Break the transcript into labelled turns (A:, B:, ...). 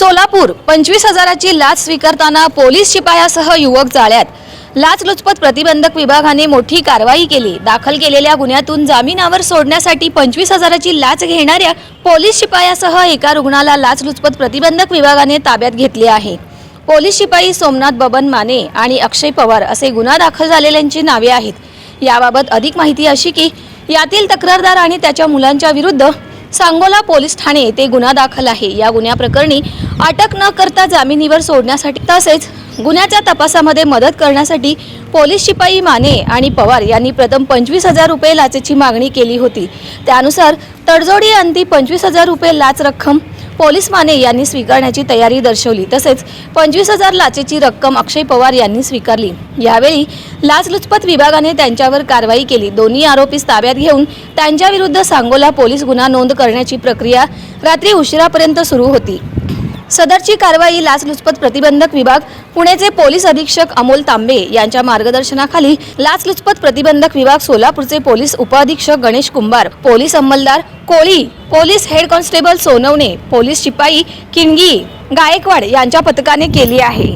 A: सोलापूर पंचवीस हजाराची लाच स्वीकारताना पोलीस शिपायासह युवक जाळ्यात. लाचलुचपत प्रतिबंधक विभागाने मोठी कारवाई केली. दाखल केलेल्या गुन्ह्यातून जामिनावर सोडण्यासाठी पंचवीस हजाराची लाच घेणाऱ्या पोलीस शिपायासह एका रुग्णाला लाचलुचपत प्रतिबंधक विभागाने ताब्यात घेतले आहे. पोलीस शिपाई सोमनाथ बबन माने आणि अक्षय पवार असे गुन्हा दाखल झालेल्यांची नावे आहेत. याबाबत अधिक माहिती अशी की यातील तक्रारदार आणि त्याच्या मुलांच्या विरुद्ध सांगोला पोलीस ठाणे येथे गुन्हा दाखल आहे. या गुन्ह्याप्रकरणी अटक न करता जामिनीवर सोडण्यासाठी तसेच गुन्ह्याच्या तपासामध्ये मदत करण्यासाठी पोलीस शिपाई माने आणि पवार यांनी प्रथम पंचवीस हजार रुपये लाचेची मागणी केली होती. त्यानुसार तडजोडी अंती पंचवीस हजार रुपये लाच रक्कम पोलीस माने यांनी स्वीकारण्याची तयारी दर्शवली. तसेच पंचवीस हजार लाचेची रक्कम अक्षय पवार यांनी स्वीकारली. यावेळी लाचलुचपत विभागाने त्यांच्यावर कारवाई केली. दोन्ही आरोपीस ताब्यात घेऊन त्यांच्याविरुद्ध सांगोला पोलीस गुन्हा नोंद करण्याची प्रक्रिया रात्री उशिरापर्यंत सुरू होती. सदरची कारवाई लाचलुचपत प्रतिबंधक विभाग पुणेचे पोलीस अधीक्षक अमोल तांबे यांच्या मार्गदर्शनाखाली लाचलुचपत प्रतिबंधक विभाग सोलापूरचे पोलीस उपअधीक्षक Ganesh Kumbhar police अंमलदार Koli police head constable Sonawane police शिपाई किणगी गायकवाड यांच्या पथकाने केली आहे.